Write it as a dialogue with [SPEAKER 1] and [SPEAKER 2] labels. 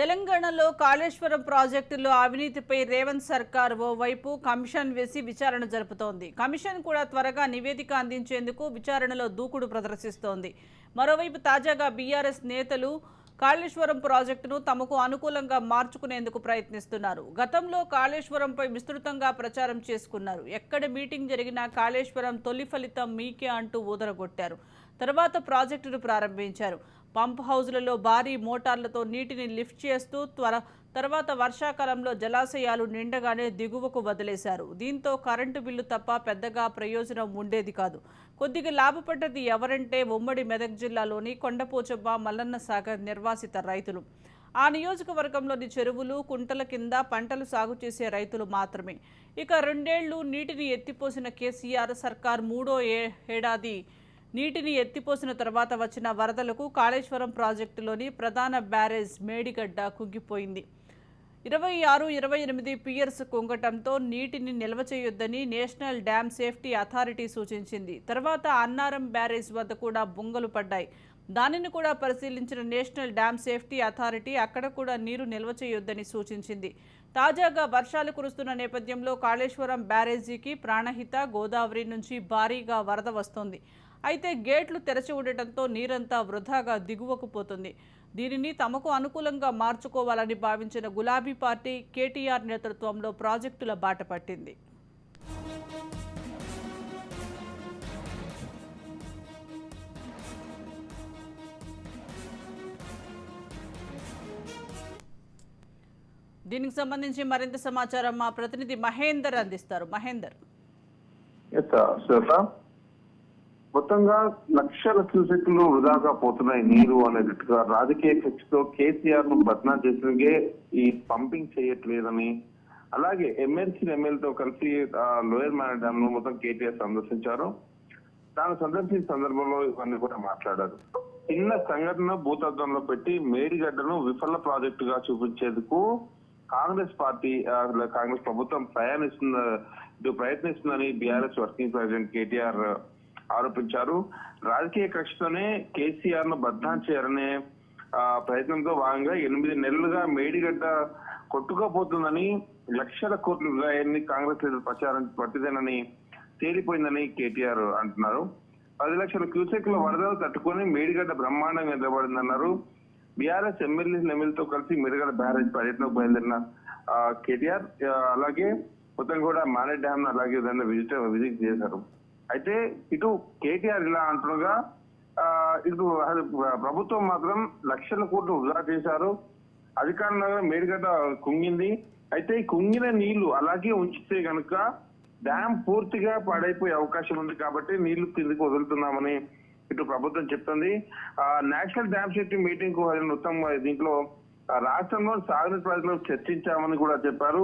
[SPEAKER 1] తెలంగాణలో కాళేశ్వరం ప్రాజెక్టులో అవినీతిపై రేవంత్ సర్కార్ ఓవైపు కమిషన్ వేసి విచారణ జరుపుతోంది. కమిషన్ కూడా త్వరగా నివేదిక అందించేందుకు విచారణలో దూకుడు ప్రదర్శిస్తోంది. మరోవైపు తాజాగా బీఆర్ఎస్ నేతలు కాళేశ్వరం ప్రాజెక్టును తమకు అనుకూలంగా మార్చుకునేందుకు ప్రయత్నిస్తున్నారు. గతంలో కాళేశ్వరంపై విస్తృతంగా ప్రచారం చేసుకున్నారు. ఎక్కడ మీటింగ్ జరిగినా కాళేశ్వరం తొలి ఫలితం మీకే అంటూ ఊదరగొట్టారు. తర్వాత ప్రాజెక్టును ప్రారంభించారు. పంప్ హౌజులలో భారీ మోటార్లతో నీటిని లిఫ్ట్ చేస్తూ త్వర తర్వాత వర్షాకాలంలో జలాశయాలు నిండగానే దిగువకు వదిలేశారు. దీంతో కరెంటు బిల్లు తప్ప పెద్దగా ప్రయోజనం ఉండేది కాదు. కొద్దిగా లాభపడ్డది ఎవరంటే ఉమ్మడి మెదక్ జిల్లాలోని కొండపోచమ్మ మల్లన్న సాగర్ నిర్వాసిత రైతులు. ఆ నియోజకవర్గంలోని చెరువులు కుంటల కింద పంటలు సాగు చేసే రైతులు మాత్రమే. ఇక రెండేళ్ళు నీటిని ఎత్తిపోసిన కేసీఆర్ సర్కార్ మూడో ఏ ఏడాది నీటిని ఎత్తిపోసిన తర్వాత వచ్చిన వరదలకు కాళేశ్వరం ప్రాజెక్టులోని ప్రధాన బ్యారేజ్ మేడిగడ్డ కుంగిపోయింది. ఇరవై ఆరు ఇరవై ఎనిమిది పియర్స్ కుంగటంతో నీటిని నిల్వ చేయొద్దని నేషనల్ డ్యామ్ సేఫ్టీ అథారిటీ సూచించింది. తర్వాత అన్నారం బ్యారేజ్ వద్ద కూడా బొంగలు పడ్డాయి. దానిని కూడా పరిశీలించిన నేషనల్ డ్యామ్ సేఫ్టీ అథారిటీ అక్కడ కూడా నీరు నిల్వ చేయొద్దని సూచించింది. తాజాగా వర్షాలు కురుస్తున్న నేపథ్యంలో కాళేశ్వరం బ్యారేజీకి ప్రాణహిత గోదావరి నుంచి భారీగా వరద వస్తోంది. అయితే గేట్లు తెరచి ఉండటంతో నీరంతా వృధాగా దిగువకు పోతుంది దీనిని తమకు అనుకూలంగా మార్చుకోవాలని భావించిన గులాబీ పార్టీ కేటీఆర్ నేతృత్వంలో ప్రాజెక్టుల బాట పట్టింది. దీనికి సంబంధించి మరింత సమాచారం మా ప్రతినిధి మహేందర్ అందిస్తారు. మహేందర్.
[SPEAKER 2] మొత్తంగా లక్షల క్యూసెక్లు వృధాగా పోతున్నాయి నీరు అనేటట్టుగా రాజకీయ కక్షతో కేసీఆర్ను బద్నా చేసినగే ఈ పంపింగ్ చేయట్లేదని. అలాగే ఎమ్మెల్సీ ఎమ్మెల్యేతో కలిసి లోయర్ మ్యాన్ డ్యామ్ను మొత్తం కేటీఆర్ సందర్శించారు. తాను సందర్శించిన సందర్భంలో ఇవన్నీ కూడా మాట్లాడారు. చిన్న సంఘటన భూతత్వంలో పెట్టి మేడిగడ్డను విఫల ప్రాజెక్టు గా చూపించేందుకు కాంగ్రెస్ పార్టీ కాంగ్రెస్ ప్రభుత్వం ప్రయాణిస్తున్న ప్రయత్నిస్తుందని బీఆర్ఎస్ వర్కింగ్ ప్రెసిడెంట్ కేటీఆర్ ఆరోపించారు. రాజకీయ కక్షతోనే కేసీఆర్ను బద్నాం చేయాలనే ఆ, ప్రయత్నంతో భాగంగా ఎనిమిది నెలలుగా మేడిగడ్డ కొట్టుకోపోతుందని లక్షల కోట్ల వ్యయాన్ని కాంగ్రెస్ లీడర్ ప్రచారం పట్టిదేనని తేలిపోయిందని కేటీఆర్ అంటున్నారు. పది లక్షల క్యూసెక్ల వరదలు తట్టుకొని మేడిగడ్డ బ్రహ్మాండంగా నిలబడిందన్నారు. బీఆర్ఎస్ ఎమ్మెల్యే ఎమ్మెల్యేతో కలిసి మేడిగడ్డ బ్యారేజ్ పర్యటనకు బయలుదేరిన ఆ, కేటీఆర్ అలాగే మొత్తం కూడా మానే డ్యామ్ అలాగే విజిట్ విజిట్ చేశారు. అయితే ఇటు కేటీఆర్ ఇలా అంటుండగా ఇటు ప్రభుత్వం మాత్రం లక్షల కోట్లు వృధా చేశారు. అధికారంలో మేడిగడ్డ కుంగింది. అయితే ఈ కుంగిన నీళ్ళు అలాగే ఉంచితే కనుక డ్యామ్ పూర్తిగా పాడైపోయే అవకాశం ఉంది కాబట్టి నీళ్ళు కిందకి వదులుతున్నామని ఇటు ప్రభుత్వం చెప్తుంది. నేషనల్ డ్యామ్ సేఫ్టీ మీటింగ్కు ఆయన మొత్తం దీంట్లో రాష్ట్రంలో సాగునీటి ప్రాజెక్టులు చర్చించామని కూడా చెప్పారు.